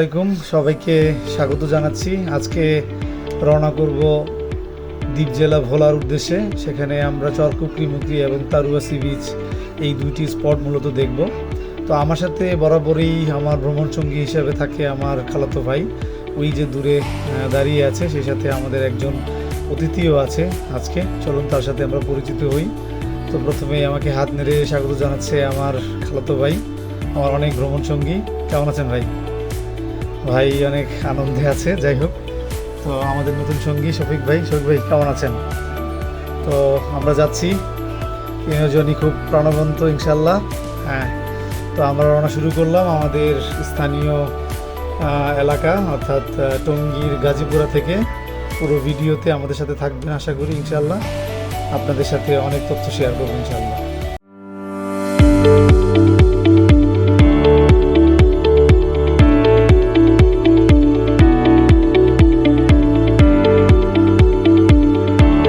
আসসালামাইকুম সবাইকে স্বাগত জানাচ্ছি। আজকে রওনা করব দ্বীপ জেলা ভোলার উদ্দেশ্যে। সেখানে আমরা চরকুকরি এবং তারুয়াসি বিচ এই দুইটি স্পট মূলত দেখব। তো আমার সাথে বরাবরই আমার ভ্রমণ সঙ্গী হিসেবে থাকে আমার খালাতো ভাই। ওই যে দূরে দাঁড়িয়ে আছে, সেই সাথে আমাদের একজন অতিথিও আছে আজকে। চলুন, তার সাথে আমরা পরিচিত হই। তো প্রথমে আমাকে হাত নেড়ে স্বাগত জানাচ্ছে আমার খালাতো ভাই, আমার অনেক ভ্রমণ সঙ্গী। কেমন আছেন ভাই? ভাই অনেক আনন্দে আছে, যাই হোক। তো আমাদের নতুন সঙ্গী শফিক ভাই শফিক ভাই, কেমন আছেন? তো আমরা যাচ্ছি। তিনজনই খুব প্রাণবন্ত ইনশাল্লাহ হ্যাঁ তো আমরা রওনা শুরু করলাম আমাদের স্থানীয় এলাকা, অর্থাৎ টঙ্গীর গাজীপুরা থেকে। পুরো ভিডিওতে আমাদের সাথে থাকবেন আশা করি ইনশাল্লাহ আপনাদের সাথে অনেক তথ্য শেয়ার করব ইনশাল্লাহ